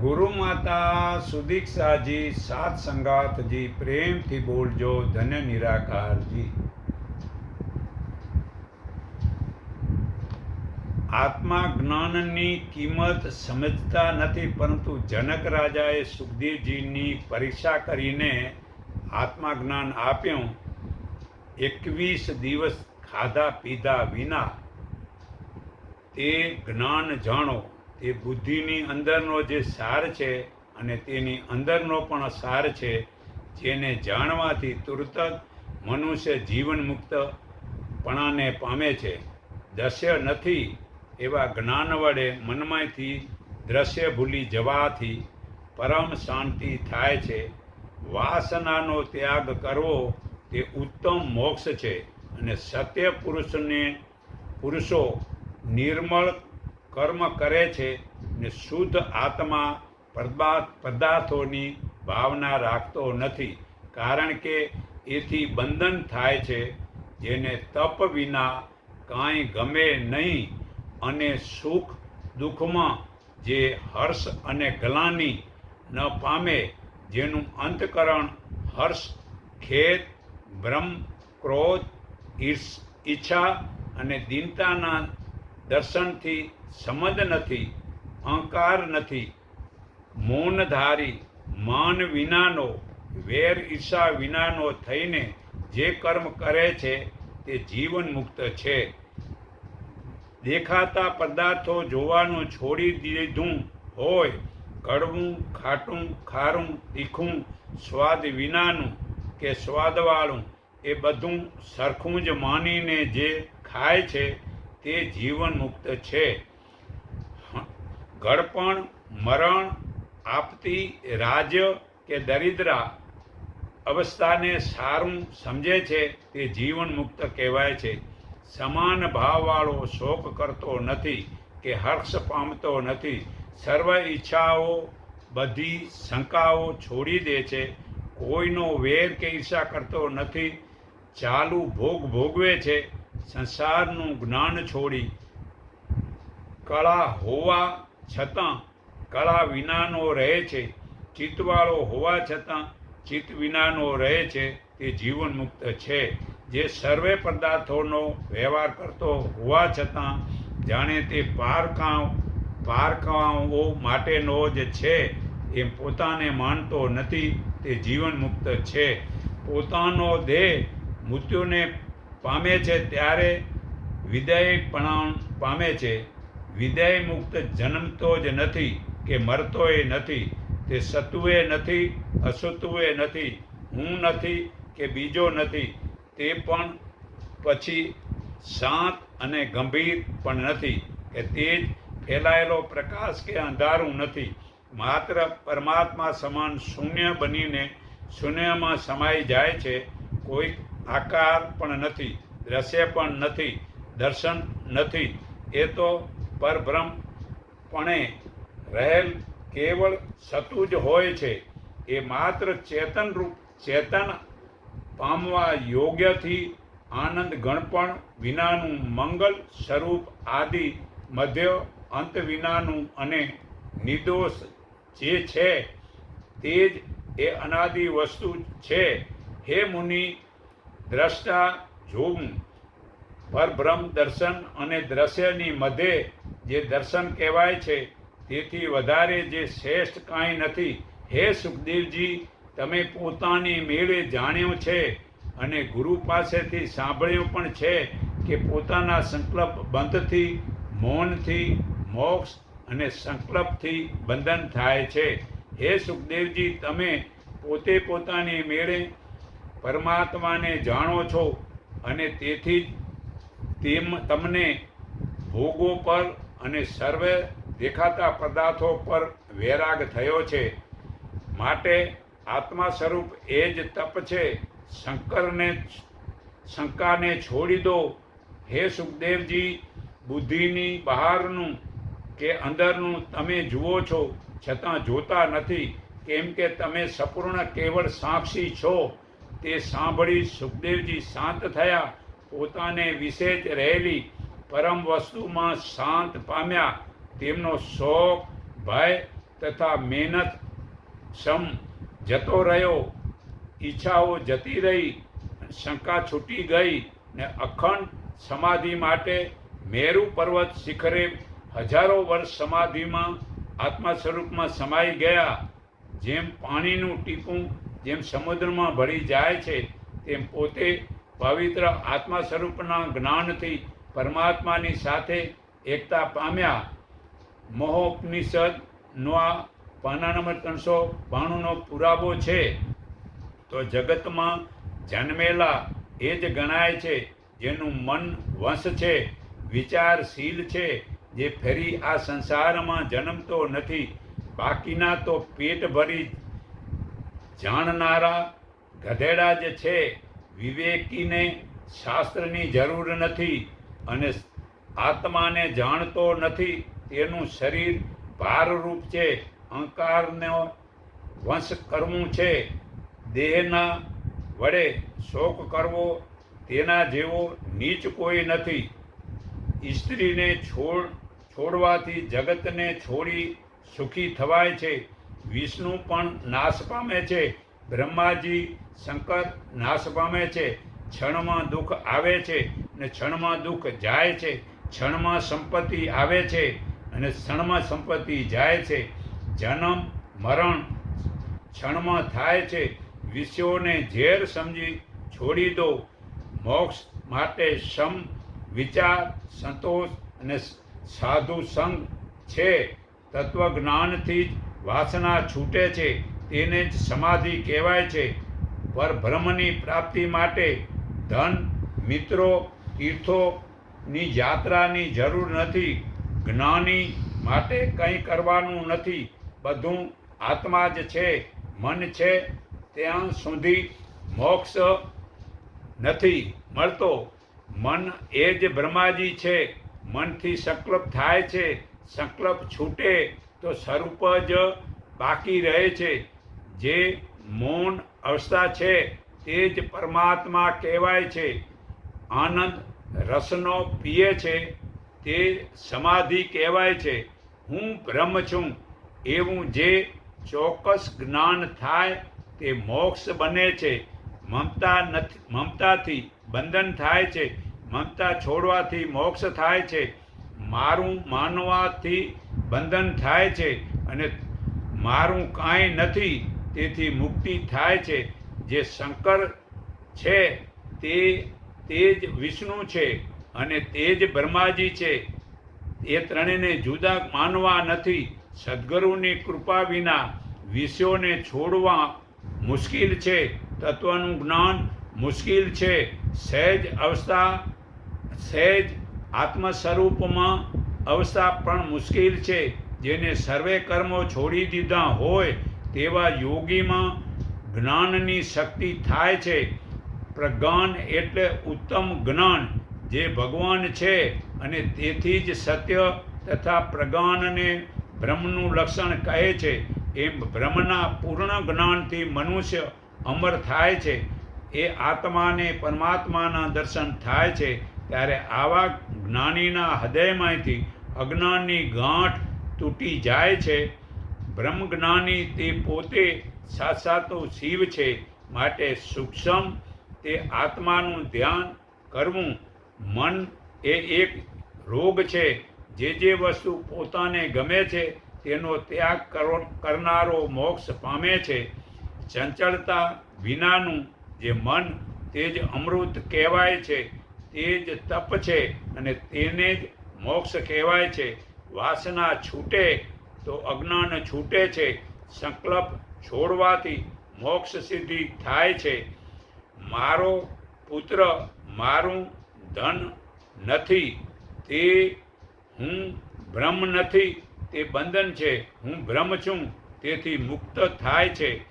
ગુરુ માતા સુદીક્ષાજી સાત સંગાતજી પ્રેમથી બોલજો ધન્ય નિરાકારજી. આત્મા જ્ઞાનની કિંમત સમજતા નથી, પરંતુ જનક રાજાએ સુખદેવજીની પરીક્ષા કરીને આત્મા જ્ઞાન આપ્યું. એકવીસ દિવસ ખાધા પીધા વિના તે જ્ઞાન જાણો. તે બુદ્ધિની અંદરનો જે સાર છે અને તેની અંદરનો પણ સાર છે, જેને જાણવાથી તુરત જ મનુષ્ય જીવન મુક્તપણાને પામે છે. દશ્ય નથી એવા જ્ઞાન વડે મનમાંથી દ્રશ્ય ભૂલી જવાથી પરમ શાંતિ થાય છે. વાસનાનો ત્યાગ કરવો તે ઉત્તમ મોક્ષ છે અને સત્ય પુરુષને પુરુષો નિર્મળ કર્મ કરે છે ને શુદ્ધ આત્મા પદાર્થ પદાર્થોની ભાવના રાખતો નથી. કારણ કે એથી બંધન થાય છે, જેને તપ વિના કાંઈ ગમે નહીં અને સુખ દુઃખમાં જે હર્ષ અને ગલાની ન પામે, જેનું અંતકરણ હર્ષ, ખેદ, ભ્રમ, ક્રોધ, ઈર્ષ, ઈચ્છા અને દીનતાના દર્શનથી સમજ નથી, અહંકાર નથી. મૌનધારી માન વિનાનો, વેર ઈર્ષા વિનાનો થઈને જે કર્મ કરે છે તે જીવન મુક્ત છે. દેખાતા પદાર્થો જોવાનું છોડી દીધું હોય, કડવું, ખાટું, ખારું, તીખું, સ્વાદ વિનાનું કે સ્વાદવાળું, એ બધું સરખું જ માનીને જે ખાય છે તે જીવન મુક્ત છે. ગળપણ મરણ આપતી રાજ્ય કે દરિદ્રા અવસ્થાને સારું સમજે છે તે જીવન મુક્ત કહેવાય છે. સમાન ભાવવાળો શોક કરતો નથી કે હર્ષ પામતો નથી. સર્વ ઈચ્છાઓ, બધી શંકાઓ છોડી દે છે. કોઈનો વેર કે ઈર્ષા કરતો નથી. ચાલુ ભોગ ભોગવે છે. સંસારનું જ્ઞાન છોડી કળા હોવા છતાં, કળા વિનાનો રહે છે. ચિત્તવાળો હોવા છતાં, ચિત્ત વિનાનો રહે છે. તે જીવન મુક્ત છે. જે સર્વે પદાર્થોનો વ્યવહાર કરતો હોવા છતાં, જાણે તે પારકાઓ પારકાઓ માટેનો જ છે. એમ પોતાને માનતો નથી. તે જીવન મુક્ત છે. પોતાનો દેહ મૃત્યુને પામે છે ત્યારે વિદાયપણા પામે છે. વિદાય મુક્ત જન્મતો જ નથી કે મરતોય નથી. તે સત્વે નથી અસત્વે નથી, હું નથી કે બીજો નથી. તે પણ પછી શાંત અને ગંભીર પણ નથી કે તે જ ફેલાયેલો પ્રકાશ કે અંધારું નથી. માત્ર પરમાત્મા સમાન શૂન્ય બનીને શૂન્યમાં સમાઈ જાય છે. કોઈ આકાર પણ નથી, દ્રશ્ય પણ નથી, દર્શન નથી. એ તો પરબ્રહ્મપણે રહેલ કેવળ સતું જ હોય છે. એ માત્ર ચેતન રૂપ, ચેતન પામવા યોગ્યથી આનંદ ગણપણ વિનાનું મંગલ સ્વરૂપ આદિ મધ્ય અંત વિનાનું અને નિર્દોષ જે છે, તે જ એ અનાદિ વસ્તુ છે. હે મુનિ દ્રષ્ટા જોવું પરબ્રહ્મ દર્શન અને દ્રશ્યની મધ્યે જે દર્શન કહેવાય છે, તેથી વધારે જે શ્રેષ્ઠ કાંઈ નથી. હે સુખદેવજી, તમે પોતાની મેળે જાણ્યું છે અને ગુરુ પાસેથી સાંભળ્યું પણ છે કે પોતાના સંકલ્પ બંધથી, મૌનથી, મોક્ષ અને સંકલ્પથી બંધન થાય છે. હે સુખદેવજી, તમે પોતે પોતાની મેળે પરમાત્માને જાણો છો અને તેથી જ તેમ તમને ભોગો પર અને સર્વે દેખાતા પદાર્થો પર વૈરાગ થયો છે. માટે આત્મા સ્વરૂપ એ જ તપ છે. શંકરને શંકાને છોડી દો. હે સુખદેવજી, બુદ્ધિની બહારનું કે અંદરનું તમે જુઓ છો. છતાં જોતા નથી. કેમ કે તમે સંપૂર્ણ કેવળ સાક્ષી છો. તે સાંભળી સુખદેવજી શાંત થયા. પોતાને વિશે જ રહેલી પરમ વસ્તુમાં શાંત પામ્યા. તેમનો શોક, ભય તથા મહેનત સમ જતો રહ્યો. ઈચ્છાઓ જતી રહી, શંકા છૂટી ગઈ ને અખંડ સમાધિ માટે મેરુ પર્વત શિખરે હજારો વર્ષ સમાધિમાં આત્મા સ્વરૂપમાં સમાઈ ગયા. જેમ પાણીનું ટીપું જેમ સમુદ્રમાં ભળી જાય છે, તેમ પોતે પવિત્ર આત્મા સ્વરૂપના જ્ઞાનથી પરમાત્માની સાથે એકતા પામ્યા. મહોપનિષદનો આ પાના નંબર ત્રણસો બાણુંનો પુરાવો છે. તો જગતમાં જન્મેલા એ જ ગણાય છે, જેનું મન વંશ છે, વિચારશીલ છે, જે ફરી આ સંસારમાં જન્મતો નથી. બાકીના તો પેટ ભરી જાણનારા ગધેડા જ છે. વિવેકીને શાસ્ત્રની જરૂર નથી અને આત્માને જાણતો નથી. તેનું શરીર ભારરૂપ છે. અહંકારનો વંશ કરવું છે. દેહના વડે શોક કરવો તેના જેવો નીચ કોઈ નથી. સ્ત્રીને છોડ, છોડવાથી જગતને છોડી સુખી થવાય છે. વિષ્ણુ પણ નાશ પામે છે. બ્રહ્માજી શંકર નાશ પામે છે. ક્ષણમાં દુઃખ આવે છે અને ક્ષણમાં દુઃખ જાય છે. ક્ષણમાં સંપત્તિ આવે છે અને ક્ષણમાં સંપત્તિ જાય છે. જન્મ, મરણ ક્ષણમાં થાય છે. વિષયોને ઝેર સમજી છોડી દો. મોક્ષ માટે સમ, વિચાર, સંતોષ અને સાધુ સંગ છે. તત્વજ્ઞાનથી જ વાસના છૂટે છે, તેને જ સમાધિ કહેવાય છે. પર બ્રહ્મની પ્રાપ્તિ માટે ધન, મિત્રો તીર્થોની યાત્રાની જરૂર નથી. જ્ઞાની માટે કંઈ કરવાનું નથી. બધું આત્મા જ છે, મન છે, ત્યાં સુધી મોક્ષ નથી મળતો. મન એ જ બ્રહ્માજી છે. મનથી સંકલ્પ થાય છે. સંકલ્પ છૂટે. તો સ્વરૂપ જ બાકી રહે છે. જે મૌન અવસ્થા છે તે જ પરમાત્મા કહેવાય છે. આનંદ રસનો પીએ છે, તે સમાધિ કહેવાય છે. હું બ્રહ્મ છું, એવું જે ચોક્કસ જ્ઞાન થાય, તે મોક્ષ બને છે. મમતા નથી, મમતાથી બંધન થાય છે. મમતા છોડવાથી મોક્ષ થાય છે. મારું માનવાથી બંધન થાય છે અને મારું કાંઈ નથી, તેથી મુક્તિ થાય છે. જે શંકર છે, તે તે જ વિષ્ણુ છે અને તે જ બ્રહ્માજી છે. એ ત્રણેયને જુદા માનવા નથી. સદગુરુની કૃપા વિના વિષયોને છોડવા મુશ્કેલ છે. તત્વનું જ્ઞાન મુશ્કેલ છે. સહેજ અવસ્થા, સહેજ આત્મ સ્વરૂપમાં અવસ્થા પણ મુશ્કેલ છે. જેને સર્વે કર્મો છોડી દીધા હોય તેવા યોગીમાં જ્ઞાનની શક્તિ થાય છે. પ્રજ્ઞાન એટલે ઉત્તમ જ્ઞાન જે ભગવાન છે અને તેથી જ સત્ય તથા પ્રજ્ઞાનને બ્રહ્મનું લક્ષણ કહે છે. એમ બ્રહ્મના પૂર્ણ જ્ઞાનથી મનુષ્ય અમર થાય છે. એ આત્માને પરમાત્માના દર્શન થાય છે. ત્યારે આવા જ્ઞાનીના હૃદયમાંથી અજ્ઞાનની ગાંઠ તૂટી જાય છે. બ્રહ્મજ્ઞાની તે પોતે સાક્ષાતો શિવ છે માટે સૂક્ષ્મ તે આત્માનું ધ્યાન કરવું મન એ એક રોગ છે. જે જે વસ્તુ પોતાને ગમે છે તેનો ત્યાગ કરનારો મોક્ષ પામે છે. ચંચળતા વિનાનું જે મન તે જ અમૃત કહેવાય છે. તે જ તપ છે અને તેને જ મોક્ષ કહેવાય છે. વાસના છૂટે તો અજ્ઞાન છૂટે છે. સંકલ્પ છોડવાથી મોક્ષ સિદ્ધિ થાય છે. મારો પુત્ર મારું ધન નથી. તે હું બ્રહ્મ નથી. તે બંધન છે. હું બ્રહ્મ છું. તેથી મુક્ત થાય છે.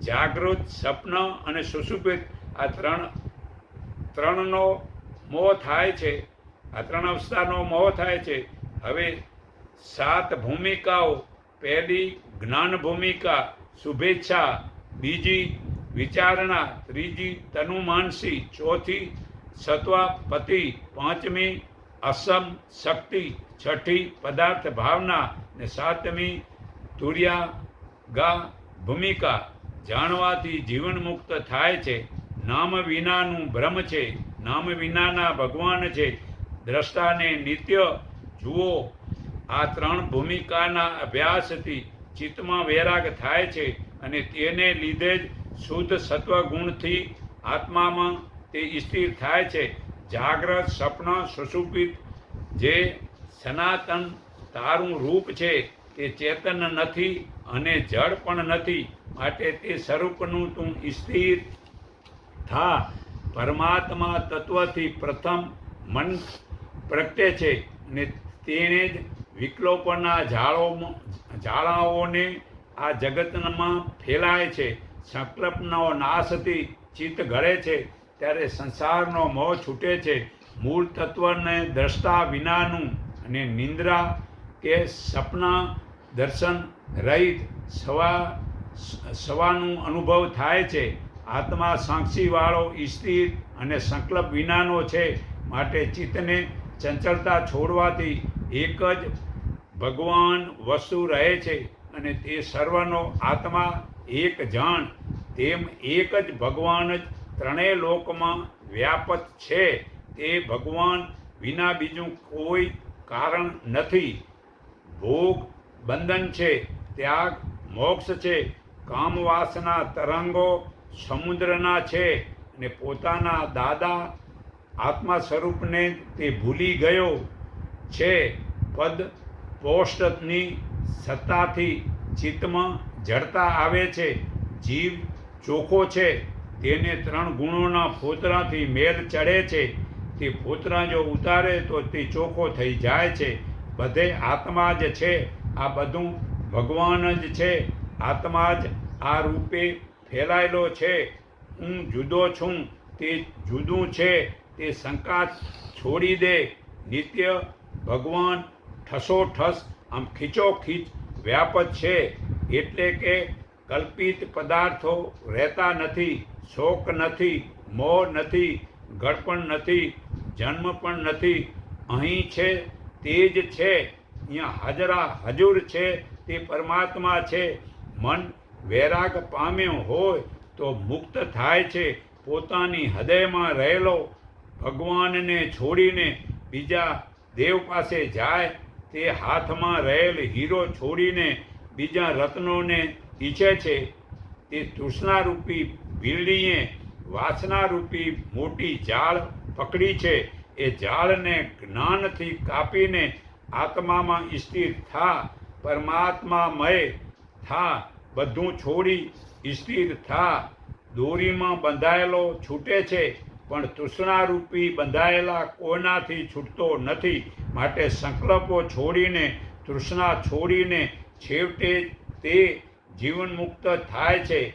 જાગૃત સપન અને સુષુપિત આ ત્રણ ત્રણનો મોહ થાય છે. આ ત્રણ અવસ્થાનો મોહ થાય છે. હવે સાત ભૂમિકાઓ. પહેલી જ્ઞાન ભૂમિકા, શુભેચ્છા. બીજી વિચારણા. ત્રીજી તનુમાનસી. ચોથી સત્વાપતિ. પાંચમી અસમ શક્તિ. છઠ્ઠી પદાર્થ ભાવના. ને સાતમી તુર્યા ગા ભૂમિકા. જાણવાથી જીવન મુક્ત થાય છે. નામ વિનાનું ભ્રમ છે. નામ વિનાના ભગવાન છે. દ્રષ્ટાને નિત્ય જુઓ. આ ત્રણ ભૂમિકાના અભ્યાસથી ચિત્તમાં વૈરાગ થાય છે અને તેને લીધે જ શુદ્ધ સત્વગુણથી આત્મામાં તે સ્થિર થાય છે. જાગ્રત સપન સુષુપિત જે સનાતન તારું રૂપ છે તે ચેતન નથી અને જળ પણ નથી. માટે તે સ્વરૂપનું તું સ્થિર થા. પરમાત્મા તત્વથી પ્રથમ મન પ્રગટે છે અને તેણે જ વિકલોપના ઝાડો ઝાડાઓને આ જગતમાં ફેલાય છે. સંકલ્પનો નાશથી ચિત્ત ઘડે છે. ત્યારે સંસારનો મોહ છૂટે છે. મૂળ તત્વને દ્રષ્ટા વિનાનું અને નિંદ્રા કે સપના દર્શન રહિત સવા, સવાનું અનુભવ થાય છે. આત્મા સાક્ષીવાળો, સ્થિર અને સંકલ્પ વિનાનો છે માટે ચિત્તને ચંચળતા છોડવાથી એક જ ભગવાન વસ્તુ રહે છે અને તે સર્વનો આત્મા એક જાણ, તેમ એક જ ભગવાન જ ત્રણેય લોકમાં વ્યાપત છે. તે ભગવાન વિના બીજું કોઈ કારણ નથી. ભોગ, બંધન છે, ત્યાગ, મોક્ષ છે, કામવાસના તરંગો સમુદ્રના છે ને પોતાના દાદા આત્મા સ્વરૂપને તે ભૂલી ગયો છે. પદ પોષ્ટની સત્તાથી ચિત્તમાં જડતા આવે છે. જીવ ચોખ્ખો છે. તેને ત્રણ ગુણોના ફોતરાથી મેલ ચડે છે. તે ફોતરા જો ઉતારે તો તે ચોખ્ખો થઈ જાય છે. બધે આત્મા જ છે. આ બધું ભગવાન જ છે. આત્મા જ આ રૂપે ફેલાયેલો છે. હું જુદો છું, તે જુદું છે. તે શંકા છોડી દે. નિત્ય ભગવાન ઠસોઠસ આમ ખીચોખીચ વ્યાપત છે. એટલે કે કલ્પિત પદાર્થો રહેતા નથી, શોક નથી, મોહ નથી ગળપણ નથી, જન્મ પણ નથી. અહીં છે, તે જ છે. અહીંયા હાજરા હજુર છે, તે પરમાત્મા છે. મન વૈરાગ પામ્યો હોય તો મુક્ત થાય છે. પોતાની હૃદયમાં રહેલો ભગવાનને છોડીને બીજા દેવ પાસે જાય તે હાથમાં રહેલ હીરો છોડીને બીજા રત્નોને ઈચ્છે છે. તે તૃષ્ણારૂપી બિલ્ડીએ વાસનારૂપી મોટી જાળ પકડી છે. એ ઝાડને જ્ઞાનથી કાપીને આત્મામાં સ્થિર થા. પરમાત્મામય થા. બધું છોડી સ્થિર થા. દોરીમાં બંધાયેલો છૂટે છે, પણ તૃષ્ણારૂપી બંધાયેલા કોઈનાથી છૂટતો નથી. માટે સંકલ્પો છોડીને, તૃષ્ણા છોડીને છેવટે તે જીવન મુક્ત થાય છે.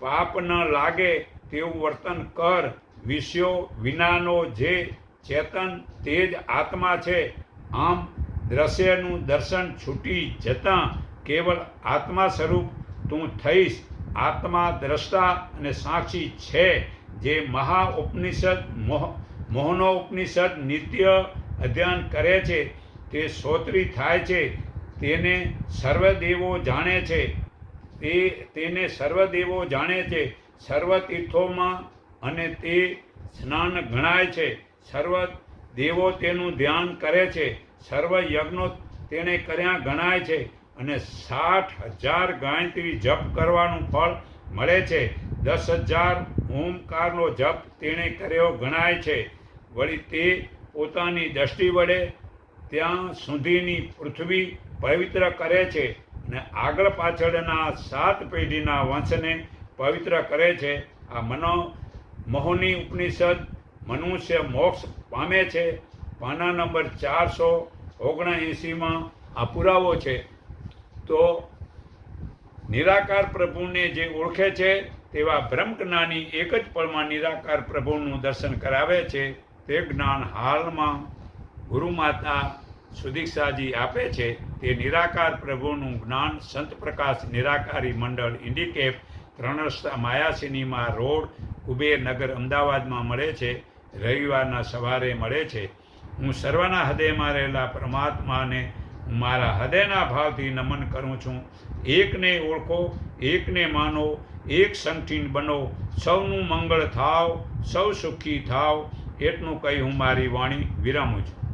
પાપ ન લાગે તેવું વર્તન કર. વિષયો વિનાનો જે ચેતન તે જ આત્મા છે. આમ દ્રશ્યનું દર્શન છૂટી જતાં કેવળ આત્મા સ્વરૂપ તું થઈશ. આત્મા દ્રષ્ટા અને સાક્ષી છે. જે મહા ઉપનિષદ, મોહ, મોહનો ઉપનિષદ નિત્ય અધ્યયન કરે છે, તે શ્રોત્રી થાય છે, તેને સર્વદેવો જાણે છે. તે, તેને સર્વદેવો જાણે છે, સર્વ તીર્થોમાં અને તે સ્નાન ગણાય છે. સર્વ દેવો તેનું ધ્યાન કરે છે, સર્વ યજ્ઞો તેણે કર્યા ગણાય છે. અને સાઠ હજાર ગાયત્રી જપ કરવાનું ફળ મળે છે. દસ હજાર ઓમકારનો જપ તેણે કર્યો ગણાય છે. વળી તે પોતાની દ્રષ્ટિ વડે ત્યાં સુધીની પૃથ્વી પવિત્ર કરે છે અને આગળ પાછળના સાત પેઢીના વંશને પવિત્ર કરે છે. આ મનો મોહની ઉપનિષદ મનુષ્ય મોક્ષ પામે છે. પાના નંબર ચારસો ઓગણએંસીમાં આ પુરાવો છે. તો નિરાકાર પ્રભુને જે ઓળખે છે, તેવા બ્રહ્મજ્ઞાની એક જ પળમાં નિરાકાર પ્રભુનું દર્શન કરાવે છે, તે જ્ઞાન હાલમાં ગુરુમાતા સુદીક્ષાજી આપે છે. તે નિરાકાર પ્રભુનું જ્ઞાન સંત પ્રકાશ નિરાકારી મંડળ ઇન્ડિકેપ ત્રણ રસ્તા માયાસિનીમાં રોડ કુબેરનગર અમદાવાદમાં મળે છે. રવિવારના સવારે મળે છે. હું સર્વના હૃદયમાં રહેલા પરમાત્માને હું મારા હૃદયના ભાવથી નમન કરું છું. એકને ઓળખો, એકને માનો, એક સંઠીન બનો. સૌનું મંગળ થાવ, સૌ સુખી થાવ. એટલું કહી હું મારી વાણી વિરામું છું